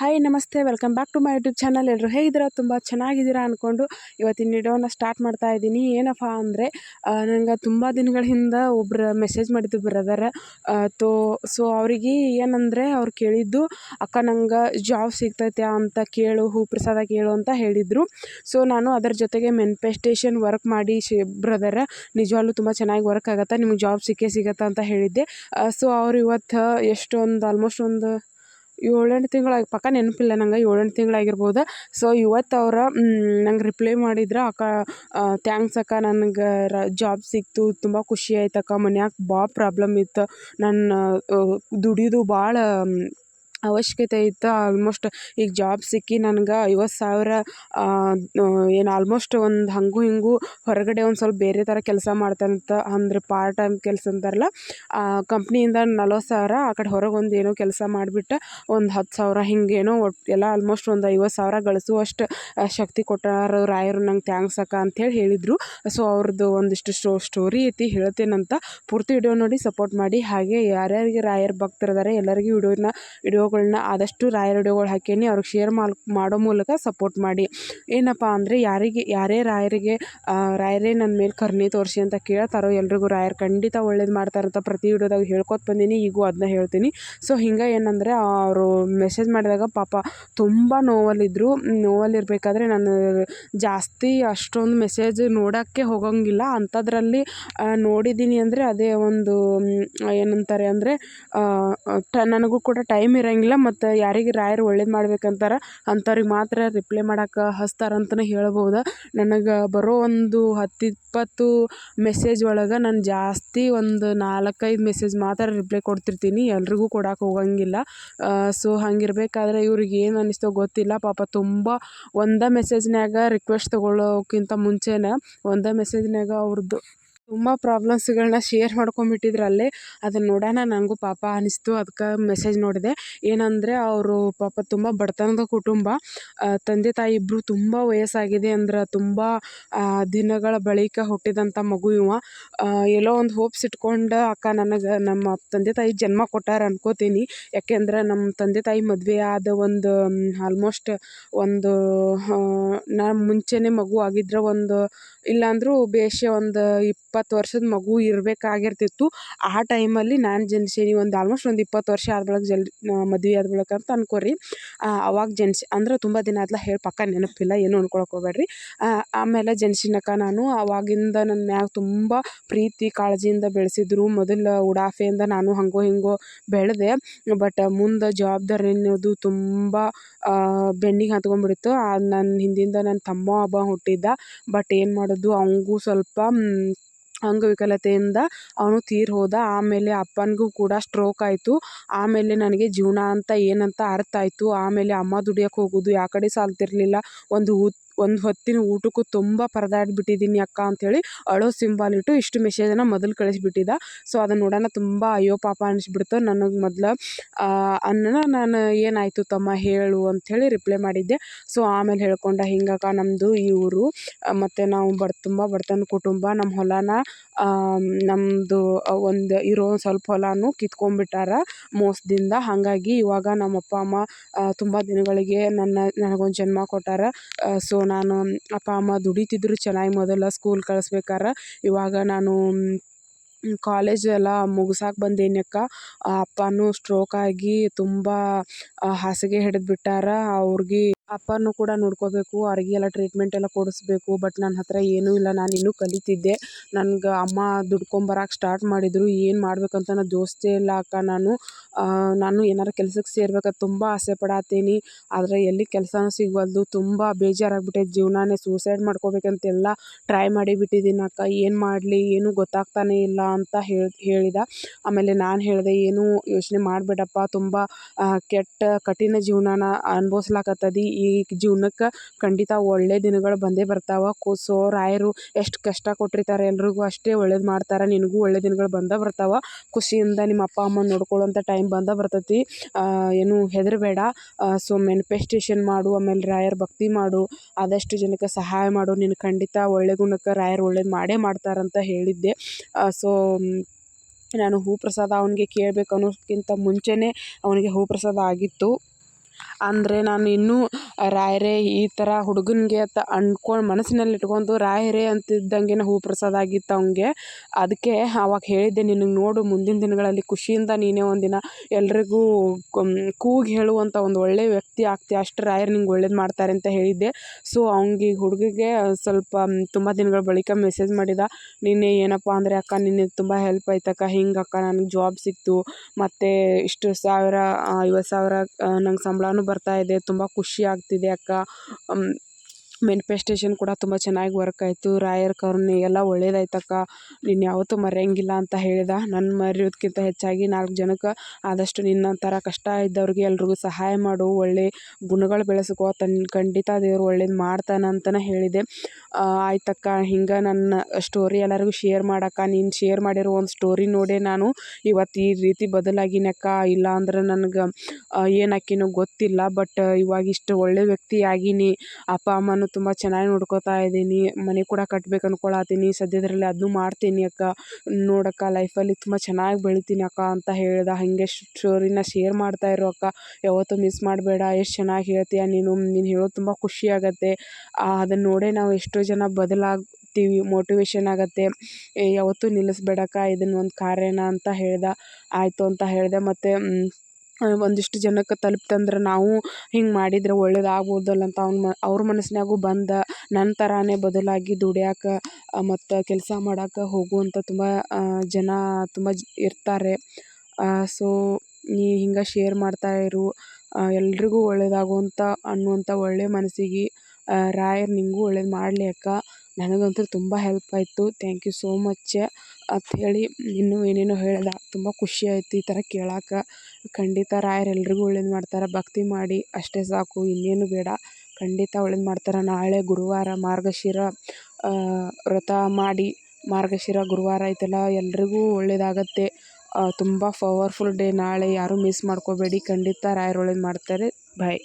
Hi ನಮಸ್ತೆ. Welcome back to my YouTube channel ಎಲ್ಲರೂ ಹೇಗಿದ್ದೀರಾ? ತುಂಬ ಚೆನ್ನಾಗಿದ್ದೀರಾ ಅಂದ್ಕೊಂಡು ಇವತ್ತಿನ ವಿಡಿಯೋನ ಸ್ಟಾರ್ಟ್ ಮಾಡ್ತಾ ಇದ್ದೀನಿ. ಏನಪ್ಪ ಅಂದರೆ ನನಗೆ ತುಂಬ ದಿನಗಳ ಹಿಂದೆ ಒಬ್ರು ಮೆಸೇಜ್ ಮಾಡಿದ್ದು ಬ್ರದರ್ ತೋ ಸೊ ಅವರಿಗೆ ಏನಂದರೆ, ಅವ್ರು ಕೇಳಿದ್ದು, ಅಕ್ಕ, ನಂಗೆ ಜಾಬ್ ಸಿಗ್ತೈತೆ ಅಂತ ಕೇಳು, ಹೂ ಪ್ರಸಾದ ಕೇಳು ಅಂತ ಹೇಳಿದರು. ಸೊ ನಾನು ಅದರ ಜೊತೆಗೆ ಮೆನ್ಫೆಸ್ಟೇಷನ್ ವರ್ಕ್ ಮಾಡಿ ಶಿ ಬ್ರದರ್ ನಿಜವಾಗ್ಲೂ ತುಂಬ ಚೆನ್ನಾಗಿ ವರ್ಕ್ ಆಗುತ್ತೆ? ನಿಮ್ಗೆ ಜಾಬ್ ಸಿಕ್ಕೇ ಸಿಗತ್ತೆ? ಅಂತ ಹೇಳಿದ್ದೆ. ಸೊ ಅವ್ರು ಇವತ್ತು ಎಷ್ಟೊಂದು ಆಲ್ಮೋಸ್ಟ್ ಒಂದು ಏಳೆಂಟು ತಿಂಗಳಾಗಿ, ಪಕ್ಕ ನೆನಪಿಲ್ಲ ನಂಗೆ, ಏಳೆಂಟು ತಿಂಗಳಾಗಿರ್ಬೋದು. ಸೊ ಇವತ್ತು ಅವ್ರು ನಂಗೆ ರಿಪ್ಲೈ ಮಾಡಿದ್ರು, ಅಕ್ಕ ಥ್ಯಾಂಕ್ಸ್ ಅಕ್ಕ, ನನಗೆ ರ ಜಾಬ್ ಸಿಕ್ತು, ತುಂಬ ಖುಷಿ ಆಯ್ತು ಅಕ್ಕ ಮನ್ಯಾಗ ಭಾಳ ಪ್ರಾಬ್ಲಮ್ ಇತ್ತು. ನನ್ನ ದುಡಿದು ಭಾಳ ಅವಶ್ಯಕತೆ ಇತ್ತು. ಆಲ್ಮೋಸ್ಟ್ ಈಗ ಜಾಬ್ ಸಿಕ್ಕಿ ನನ್ಗೆ ಐವತ್ತು ಸಾವಿರ ಏನು ಆಲ್ಮೋಸ್ಟ್ ಒಂದು ಹಂಗೂ ಹಿಂಗೂ ಹೊರಗಡೆ ಒಂದು ಸ್ವಲ್ಪ ಬೇರೆ ಥರ ಕೆಲಸ ಮಾಡ್ತಾನಂತ ಅಂದ್ರೆ ಪಾರ್ಟ್ ಟೈಮ್ ಕೆಲಸ ಅಂತಾರಲ್ಲ, ಆ ಕಂಪ್ನಿಯಿಂದ ನಲ್ವತ್ತು ಸಾವಿರ, ಆ ಕಡೆ ಹೊರಗೆ ಒಂದು ಏನೋ ಕೆಲಸ ಮಾಡಿಬಿಟ್ಟು ಒಂದು ಹತ್ತು ಸಾವಿರ ಹಿಂಗೇನೋ ಒಟ್ಟು ಎಲ್ಲ ಆಲ್ಮೋಸ್ಟ್ ಒಂದು ಐವತ್ತು ಸಾವಿರ ಗಳಿಸುವಷ್ಟು ಶಕ್ತಿ ಕೊಟ್ಟಾರ ರಾಯರು ನಂಗೆ ಥ್ಯಾಂಕ್ಸ್ ಅಕ್ಕ ಅಂಥೇಳಿ ಹೇಳಿದರು. ಸೊ ಅವ್ರದ್ದು ಒಂದಿಷ್ಟು ಸ್ಟೋ ಸ್ಟೋರಿ ಐತಿ ಹೇಳ್ತೇನಂತ ಪೂರ್ತಿ ವಿಡಿಯೋ ನೋಡಿ ಸಪೋರ್ಟ್ ಮಾಡಿ. ಹಾಗೆ ಯಾರ್ಯಾರಿಗೆ ರಾಯರ್ ಭಕ್ತರಿದ್ದಾರೆ ಎಲ್ಲರಿಗೂ ವಿಡಿಯೋನ ವಿಡಿಯೋಗಳನ್ನ ಆದಷ್ಟು ರಾಯರ ವಿಡಿಯೋಗಳು ಹಾಕೀನಿ, ಅವ್ರಿಗೆ ಶೇರ್ ಮಾಲ್, ಮಾಡೋ ಮೂಲಕ ಸಪೋರ್ಟ್ ಮಾಡಿ. ಏನಪ್ಪ ಅಂದರೆ ಯಾರಿಗೆ, ಯಾರೇ ರಾಯರಿಗೆ ರಾಯರೇ ನನ್ನ ಮೇಲೆ ಕರ್ಣಿ ತೋರಿಸಿ ಅಂತ ಕೇಳ್ತಾರೋ ಎಲ್ರಿಗೂ ರಾಯರ್ ಖಂಡಿತ ಒಳ್ಳೇದು ಮಾಡ್ತಾರಂತ ಪ್ರತಿ ವಿಡಿಯೋದಾಗ ಹೇಳ್ಕೊತ ಬಂದೀನಿ, ಈಗೂ ಅದನ್ನ ಹೇಳ್ತೀನಿ. ಸೊ ಹಿಂಗೆ ಏನಂದರೆ ಅವರು ಮೆಸೇಜ್ ಮಾಡಿದಾಗ ಪಾಪ ತುಂಬ ನೋವಲ್ಲಿದ್ದರು ನೋವಲ್ಲಿರಬೇಕಾದ್ರೆ ನಾನು ಜಾಸ್ತಿ ಅಷ್ಟೊಂದು ಮೆಸೇಜ್ ನೋಡೋಕ್ಕೆ ಹೋಗೋಂಗಿಲ್ಲ. ಅಂಥದ್ರಲ್ಲಿ ನೋಡಿದ್ದೀನಿ ಅಂದರೆ ಅದೇ ಒಂದು ಏನಂತಾರೆ ಅಂದರೆ ಟ, ನನಗೂ ಕೂಡ ಟೈಮ್ ಇರೋಂಗಿಲ್ಲ. ಮತ್ತು ಯಾರಿಗೆ ರಾಯರು ಒಳ್ಳೇದು ಮಾಡ್ಬೇಕಂತಾರೆ ಅಂಥವ್ರಿಗೆ ಮಾತ್ರ ರಿಪ್ಲೈ ಮಾಡಕ್ಕೆ ಹಚ್ತಾರಂತನೇ ಹೇಳ್ಬೋದು. ನನಗೆ ಬರೋ ಒಂದು ಹತ್ತು ಇಪ್ಪತ್ತು ಮೆಸೇಜ್ ಒಳಗೆ ನಾನು ಜಾಸ್ತಿ ಒಂದು ನಾಲ್ಕೈದು ಮೆಸೇಜ್ ಮಾತ್ರ ರಿಪ್ಲೈ ಕೊಡ್ತಿರ್ತೀನಿ, ಎಲ್ರಿಗೂ ಕೊಡಕ್ಕೆ ಹೋಗಂಗಿಲ್ಲ. ಸೊ ಹಂಗಿರ್ಬೇಕಾದ್ರೆ ಇವ್ರಿಗೆ ಏನು ಅನ್ನಿಸ್ತೋ ಗೊತ್ತಿಲ್ಲ. ಪಾಪ ತುಂಬ ಒಂದೇ ಮೆಸೇಜ್ನ್ಯಾಗ ರಿಕ್ವೆಸ್ಟ್ ತೊಗೊಳ್ಳೋಕ್ಕಿಂತ ಮುಂಚೆನೇ ಒಂದೇ ಮೆಸೇಜ್ನ್ಯಾಗ ಅವ್ರದ್ದು ತುಂಬ ಪ್ರಾಬ್ಲಮ್ಸ್ಗಳನ್ನ ಶೇರ್ ಮಾಡ್ಕೊಂಬಿಟ್ಟಿದ್ರು ಅಲ್ಲೇ. ಅದನ್ನ ನೋಡೋಣ ನನಗೂ ಪಾಪ ಅನ್ನಿಸ್ತು ಅದಕ್ಕೆ ಮೆಸೇಜ್ ನೋಡಿದೆ. ಏನಂದರೆ ಅವರು ಪಾಪ ತುಂಬ ಬಡತನದ ಕುಟುಂಬ. ತಂದೆ ತಾಯಿ ಇಬ್ಬರು ತುಂಬ ವಯಸ್ಸಾಗಿದೆ ಅಂದ್ರೆ ತುಂಬ ದಿನಗಳ ಬಳಿಕ ಹುಟ್ಟಿದಂಥ ಮಗು ಇವ. ಎಲ್ಲೋ ಒಂದು ಹೋಪ್ಸ್ ಇಟ್ಕೊಂಡು ಅಕ್ಕ ನನಗೆ ನಮ್ಮ ತಂದೆ ತಾಯಿ ಜನ್ಮ ಕೊಟ್ಟಾರ ಅನ್ಕೋತೀನಿ. ಯಾಕೆಂದ್ರೆ ನಮ್ಮ ತಂದೆ ತಾಯಿ ಮದುವೆ ಆದ ಒಂದು ಆಲ್ಮೋಸ್ಟ್ ಒಂದು ನಾ ಮುಂಚೆನೇ ಮಗು ಆಗಿದ್ರೆ ಒಂದು ಇಲ್ಲಾಂದ್ರೂ ಬೇಷ ಒಂದು ಇಪ್ಪತ್ತು ವರ್ಷದ ಮಗು ಇರಬೇಕಾಗಿರ್ತಿತ್ತು. ಆ ಟೈಮಲ್ಲಿ ನಾನು ಜನಿಸೀನಿ ಒಂದು ಆಲ್ಮೋಸ್ಟ್ ಒಂದು ಇಪ್ಪತ್ತು ವರ್ಷ ಆದ ಬಳಿಕ ಜಲ್ ಮದುವೆ ಅಂತ ಅನ್ಕೋರಿ. ಅವಾಗ ಜನಿಸಿ, ಅಂದ್ರೆ ತುಂಬ ದಿನ ಆದ್ಲ ಹೇಳಿ ಪಕ್ಕ ನೆನಪಿಲ್ಲ, ಏನು ಅನ್ಕೊಳಕ್ಕೆ ಹೋಗ್ಬೇಡ್ರಿ. ಆಮೇಲೆ ಜನಿಸಿನಕ ನಾನು ಅವಾಗಿಂದ ನನ್ನ ಮ್ಯಾಗ ತುಂಬ ಪ್ರೀತಿ, ಕಾಳಜಿಯಿಂದ ಬೆಳೆಸಿದ್ರು. ಮೊದಲು ಉಡಾಫೆಯಿಂದ ನಾನು ಹಂಗೋ ಹಿಂಗೋ ಬೆಳೆದೆ. ಬಟ್ ಮುಂದೆ ಜವಾಬ್ದಾರಿ ಅನ್ನೋದು ತುಂಬ ಬೆನ್ನಿಗೆ ಹತ್ಕೊಂಡ್ಬಿಡ್ತು ನನ್ನ ಹಿಂದಿಂದ ನನ್ನ ತಮ್ಮ ಒಬ್ಬ ಹುಟ್ಟಿದ್ದ. ಬಟ್ ಏನು ಮಾಡೋದು ಅವಂಗೂ ಸ್ವಲ್ಪ ಅಂಗವಿಕಲತೆಯಿಂದ ಅವನು ತೀರಿ ಹೋದ. ಆಮೇಲೆ ಅಪ್ಪನಿಗೂ ಕೂಡ ಸ್ಟ್ರೋಕ್ ಆಯಿತು. ಆಮೇಲೆ ನನಗೆ ಜೀವನ ಅಂತ ಏನಂತ ಅರ್ಥ ಆಯಿತು. ಆಮೇಲೆ ಅಮ್ಮ ದುಡಿಯಕ್ಕೆ ಹೋಗೋದು ಯಾವ ಕಡೆ ಸಾಲ್ತಿರಲಿಲ್ಲ. ಒಂದು ಒಂದು ಹೊತ್ತಿನ ಊಟಕ್ಕೂ ತುಂಬ ಪರದಾಡ್ಬಿಟ್ಟಿದ್ದೀನಿ ಅಕ್ಕ ಅಂಥೇಳಿ ಅಳೋ ಸಿಂಬಲ್ ಇಟ್ಟು ಇಷ್ಟು ಮೆಸೇಜನ್ನು ಮೊದಲು ಕಳಿಸ್ಬಿಟ್ಟಿದ್ದ. ಸೊ ಅದನ್ನು ನೋಡೋಣ ತುಂಬ ಅಯ್ಯೋ ಪಾಪ ಅನಿಸ್ಬಿಡ್ತು. ನನಗೆ ಮೊದಲು ಅನ್ನನ ನಾನು ಏನಾಯಿತು ತಮ್ಮ ಹೇಳು ಅಂಥೇಳಿ ರಿಪ್ಲೈ ಮಾಡಿದ್ದೆ. ಸೊ ಆಮೇಲೆ ಹೇಳ್ಕೊಂಡ, ಹಿಂಗಕ್ಕ ನಮ್ಮದು ಈ ಊರು ಮತ್ತು ನಾವು ಬಡ, ತುಂಬ ಬಡತನ ಕುಟುಂಬ. ನಮ್ಮ ಹೊಲನ ನಮ್ಮದು ಒಂದು ಇರೋ ಸ್ವಲ್ಪ ಹೊಲನೂ ಕಿತ್ಕೊಂಡ್ಬಿಟ್ಟಾರ ಮೋಸದಿಂದ. ಹಾಗಾಗಿ ಇವಾಗ ನಮ್ಮ ಅಪ್ಪ ಅಮ್ಮ ತುಂಬ ದಿನಗಳಿಗೆ ನನ್ನ, ನನಗೊಂದು ಜನ್ಮ ಕೊಟ್ಟಾರ. ಸೊ ನಾನು ಅಪ್ಪ, ಅಮ್ಮ ದುಡಿತಿದ್ರು ಚೆನ್ನಾಗಿ ಮೊದಲ ಸ್ಕೂಲ್ ಕಳಿಸ್ಬೇಕಾರೆ. ಇವಾಗ ನಾನು ಕಾಲೇಜ್ ಎಲ್ಲ ಮುಗ್ಸಕ್ಕೆ ಬಂದೀನಿ ಅಕ್ಕ ಅಪ್ಪನೂ ಸ್ಟ್ರೋಕ್ ಆಗಿ ತುಂಬ ಹಾಸಿಗೆ ಹಿಡಿದ್ಬಿಟ್ಟಾರ. ಅವ್ರಿಗೆ ಅಪ್ಪನೂ ಕೂಡ ನೋಡ್ಕೋಬೇಕು, ಅವ್ರಿಗೆ ಎಲ್ಲ ಟ್ರೀಟ್ಮೆಂಟ್ ಎಲ್ಲ ಕೊಡಿಸ್ಬೇಕು ಬಟ್ ನನ್ನ ಹತ್ತಿರ ಏನೂ ಇಲ್ಲ, ನಾನು ಇನ್ನೂ ಕಲಿತಿದ್ದೆ. ನನ್ಗೆ ಅಮ್ಮ ದುಡ್ಕೊಂಬರಕ್ಕೆ ಸ್ಟಾರ್ಟ್ ಮಾಡಿದರು, ಏನು ಮಾಡ್ಬೇಕಂತ ನಾನು ದೋಸ್ತೇ ಇಲ್ಲ ಅಕ್ಕ ನಾನು. ನಾನು ಏನಾರು ಕೆಲ್ಸಕ್ಕೆ ಸೇರ್ಬೇಕಂತ ತುಂಬ ಆಸೆ ಪಡಾತೀನಿ, ಆದರೆ ಎಲ್ಲಿ ಕೆಲಸನೂ ಸಿಗವಲ್ದು, ತುಂಬ ಬೇಜಾರಾಗ್ಬಿಟ್ಟೈತೆ ಜೀವನನೇ ಸೂಸೈಡ್ ಮಾಡ್ಕೋಬೇಕಂತೆಲ್ಲ ಟ್ರೈ ಮಾಡಿಬಿಟ್ಟಿದ್ದೀನಿ ಅಕ್ಕ. ಏನು ಮಾಡಲಿ, ಏನೂ ಗೊತ್ತಾಗ್ತಾನೆ ಇಲ್ಲ ಅಂತ ಹೇಳಿ, ಹೇಳಿದ. ಆಮೇಲೆ ನಾನು ಹೇಳಿದೆ, ಏನೂ ಯೋಚನೆ ಮಾಡಬೇಡಪ್ಪ, ತುಂಬ ಕೆಟ್ಟ, ಕಠಿಣ ಜೀವನನ ಅನ್ಭವಿಸ್ಲಾಕತ್ತದಿ. ಈ ಜೀವನಕ್ಕೆ ಖಂಡಿತ ಒಳ್ಳೆಯ ದಿನಗಳು ಬಂದೇ ಬರ್ತಾವೆ. ಸೊ ರಾಯರು ಎಷ್ಟು ಕಷ್ಟ ಕೊಟ್ಟಿರ್ತಾರೆ ಎಲ್ರಿಗೂ ಅಷ್ಟೇ ಒಳ್ಳೇದು ಮಾಡ್ತಾರೆ. ನಿನಗೂ ಒಳ್ಳೆ ದಿನಗಳು ಬಂದೇ ಬರ್ತಾವೆ. ಖುಷಿಯಿಂದ ನಿಮ್ಮ ಅಪ್ಪ, ಅಮ್ಮ ನೋಡ್ಕೊಳ್ಳೋಂಥ ಟೈಮ್ ಬಂದೇ ಬರ್ತೈತಿ. ಏನು ಹೆದರಬೇಡ. ಸೊ ಮೆನಿಫೆಸ್ಟೇಷನ್ ಮಾಡು, ಆಮೇಲೆ ರಾಯರ ಭಕ್ತಿ ಮಾಡು. ಆದಷ್ಟು ಜನಕ್ಕೆ ಸಹಾಯ ಮಾಡು. ನಿನ್ನ ಖಂಡಿತ ಒಳ್ಳೆ ಗುಣಕ್ಕೆ ರಾಯರು ಒಳ್ಳೇದು ಮಾಡೇ ಮಾಡ್ತಾರಂತ ಹೇಳಿದ್ದೆ. ಸೊ ನಾನು ಹೂ ಪ್ರಸಾದ ಅವನಿಗೆ ಕೇಳಬೇಕು ಅನ್ನೋಕ್ಕಿಂತ ಮುಂಚೆನೇ ಅವನಿಗೆ ಹೂ ಪ್ರಸಾದ ಆಗಿತ್ತು. ಅಂದರೆ ನಾನು ಇನ್ನೂ ರಾಯರೇ, ಈ ಥರ ಹುಡುಗನಿಗೆ ಅಂತ ಅಂದ್ಕೊಂಡು ಮನಸ್ಸಿನಲ್ಲಿ ಇಟ್ಕೊಂಡು ರಾಯರೇ ಅಂತಿದ್ದಂಗೆ ಹೂ ಪ್ರಸಾದ ಆಗಿತ್ತು ಅವನಿಗೆ. ಅದಕ್ಕೆ ಆವಾಗ ಹೇಳಿದ್ದೆ, ನಿನಗೆ ನೋಡು, ಮುಂದಿನ ದಿನಗಳಲ್ಲಿ ಖುಷಿಯಿಂದ ನೀನೇ ಒಂದಿನ ಎಲ್ರಿಗೂ ಕೂಗಿ ಹೇಳುವಂಥ ಒಂದು ಒಳ್ಳೆಯ ವ್ಯಕ್ತಿ ಆಗ್ತಿ, ಅಷ್ಟು ರಾಯರು ನಿಂಗೆ ಒಳ್ಳೇದು ಮಾಡ್ತಾರೆ ಅಂತ ಹೇಳಿದ್ದೆ. ಸೊ ಅವ್ನಿಗೆ ಹುಡುಗಿಗೆ ಸ್ವಲ್ಪ ತುಂಬ ದಿನಗಳ ಬಳಿಕ ಮೆಸೇಜ್ ಮಾಡಿದ ನಿನ್ನೆ ಏನಪ್ಪ ಅಂದರೆ ಅಕ್ಕ ನಿನ್ನೆ ತುಂಬ ಹೆಲ್ಪ್ ಆಯ್ತಕ್ಕ ಹಿಂಗೆ ಅಕ್ಕ ನನಗೆ ಜಾಬ್ ಸಿಕ್ತು, ಮತ್ತು ಇಷ್ಟು ಸಾವಿರ ಐವತ್ತು ಸಾವಿರ ನಂಗೆ ಸಂಬಳನೂ ಬರ್ತಾ ಇದೆ. ತುಂಬ ಖುಷಿ ಆಗ್ತಿದೆ ಅಕ್ಕ. ಮೆನಿಫೆಸ್ಟೇಷನ್ ಕೂಡ ತುಂಬ ಚೆನ್ನಾಗಿ ವರ್ಕ್ ಆಯಿತು. ರಾಯರ್ ಕರುಣೆ ಎಲ್ಲ ಒಳ್ಳೇದಾಯ್ತಕ್ಕ. ನೀನು ಯಾವತ್ತೂ ಮರೆಯಂಗಿಲ್ಲ ಅಂತ ಹೇಳಿದ. ನನ್ನ ಮರೆಯೋದ್ಕಿಂತ ಹೆಚ್ಚಾಗಿ ನಾಲ್ಕು ಜನಕ್ಕೆ ಆದಷ್ಟು ನಿನ್ನ ಕಷ್ಟ ಇದ್ದವ್ರಿಗೆ ಎಲ್ರಿಗೂ ಸಹಾಯ ಮಾಡು. ಒಳ್ಳೆ ಗುಣಗಳು ಬೆಳೆಸ್ಕೋ. ತನ್ನ ಖಂಡಿತ ದೇವ್ರು ಒಳ್ಳೇದು ಮಾಡ್ತಾನೆ ಅಂತಲೇ ಹೇಳಿದೆ. ಆಯ್ತಕ್ಕ. ಹಿಂಗೆ ನನ್ನ ಸ್ಟೋರಿ ಎಲ್ಲರಿಗೂ ಶೇರ್ ಮಾಡಕ್ಕ. ನೀನು ಶೇರ್ ಮಾಡಿರೋ ಒಂದು ಸ್ಟೋರಿ ನೋಡೇ ನಾನು. ಇವತ್ತು ಈ ರೀತಿ ಬದಲಾಗಿನಕ್ಕ ಇಲ್ಲ ಅಂದ್ರೆ ನನಗೆ ಏನು ಗೊತ್ತಿಲ್ಲ. ಬಟ್ ಇವಾಗ ಇಷ್ಟು ಒಳ್ಳೆ ವ್ಯಕ್ತಿ ನೀ ಅಪ್ಪ ಅಮ್ಮನೂ ತುಂಬ ಚೆನ್ನಾಗಿ ನೋಡ್ಕೊತಾ ಇದ್ದೀನಿ. ಮನೆ ಕೂಡ ಕಟ್ಬೇಕು ಅನ್ಕೊಳತ್ತೀನಿ. ಸದ್ಯದರಲ್ಲಿ ಅದನ್ನೂ ಮಾಡ್ತೀನಿ ಅಕ್ಕ. ನೋಡಕ್ಕ, ಲೈಫಲ್ಲಿ ತುಂಬ ಚೆನ್ನಾಗಿ ಬೆಳಿತೀನಿ ಅಕ್ಕ ಅಂತ ಹೇಳ್ದೆ. ಹಾಗೆ ಸ್ಟೋರಿನ ಶೇರ್ ಮಾಡ್ತಾ ಇರು ಅಕ್ಕ. ಯಾವತ್ತೂ ಮಿಸ್ ಮಾಡಬೇಡ. ಎಷ್ಟು ಚೆನ್ನಾಗಿ ಹೇಳ್ತೀಯ ನೀನು? ನೀನು ಹೇಳೋದು ತುಂಬ ಖುಷಿ ಆಗುತ್ತೆ. ಅದನ್ನು ನೋಡೇ ನಾವು ಎಷ್ಟೋ ಜನ ಬದಲಾಗ್ತೀವಿ. ಮೋಟಿವೇಶನ್ ಆಗುತ್ತೆ. ಯಾವತ್ತೂ ನಿಲ್ಲಿಸ್ಬೇಡಕ್ಕ. ಇದನ್ನ ಒಂದು ಕಾರ್ಯನ ಅಂತ ಹೇಳ್ದೆ. ಆಯಿತು ಅಂತ ಹೇಳಿದೆ. ಮತ್ತು ಒಂದಿಷ್ಟು ಜನಕ್ಕೆ ತಲುಪ್ತಂದ್ರೆ ನಾವು ಹಿಂಗೆ ಮಾಡಿದ್ರೆ ಒಳ್ಳೇದಾಗ್ಬೋದಲ್ಲ ಅಂತ ಅವ್ನ ಮ, ಅವ್ರ ಮನಸ್ಸಿನಾಗೂ ಬಂದ ನನ್ನ ಥರನೇ ಬದಲಾಗಿ ದುಡಿಯಾಕೆ ಮತ್ತು ಕೆಲಸ ಮಾಡಕ್ಕೆ ಹೋಗುವಂಥ ತುಂಬ ಜನ ತುಂಬ ಜ, ಇರ್ತಾರೆ. ಸೊ, ನೀ ಹಿಂಗೆ ಶೇರ್ ಮಾಡ್ತಾ ಇರು ಎಲ್ರಿಗೂ ಒಳ್ಳೇದಾಗುವಂಥ ಅನ್ನುವಂಥ ಒಳ್ಳೆಯ ಮನಸ್ಸಿಗೆ ರಾಯರು ನಿನಗೂ ಒಳ್ಳೇದು ಮಾಡಲಿ ಅಕ್ಕ. ನನಗಂತೂ ತುಂಬ ಹೆಲ್ಪ್ ಆಯಿತು. ಥ್ಯಾಂಕ್ ಯು ಸೋ ಮಚ್ ಅಂತ ಹೇಳಿ ಇನ್ನೂ ಏನೇನೋ ಹೇಳಿದ ತುಂಬ ಖುಷಿ ಆಯ್ತು ಈ ಥರ ಕೇಳಕ್ಕೆ ಖಂಡಿತ ರಾಯರು ಎಲ್ರಿಗೂ ಒಳ್ಳೇದು ಮಾಡ್ತಾರೆ. ಭಕ್ತಿ ಮಾಡಿ ಅಷ್ಟೇ ಸಾಕು. ಇನ್ನೇನು ಬೇಡ. ಖಂಡಿತ ಒಳ್ಳೇದು ಮಾಡ್ತಾರೆ. ನಾಳೆ ಗುರುವಾರ ಮಾರ್ಗಶಿರ ವ್ರತ ಮಾಡಿ ಮಾರ್ಗಶಿರ, ಗುರುವಾರ ಐತಲ್ಲ ಎಲ್ರಿಗೂ ಒಳ್ಳೇದಾಗತ್ತೆ. ತುಂಬ ಪವರ್ಫುಲ್ ಡೇ ನಾಳೆ ಯಾರೂ ಮಿಸ್ ಮಾಡ್ಕೋಬೇಡಿ. ಖಂಡಿತ ರಾಯರು ಒಳ್ಳೇದು ಮಾಡ್ತಾರೆ. ಬಾಯ್